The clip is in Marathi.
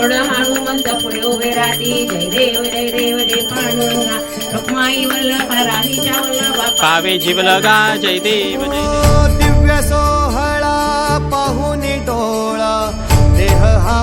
गरुड हनुमंत पुढे उभे राहती. जय देव जय देव जय पांडुरंगा. रुक्माई वल्लभ राहीच्या वल्लभा पावे जीवलगा जय देव जय दिव्य सोहळा पाहुनी डोळा. देह हा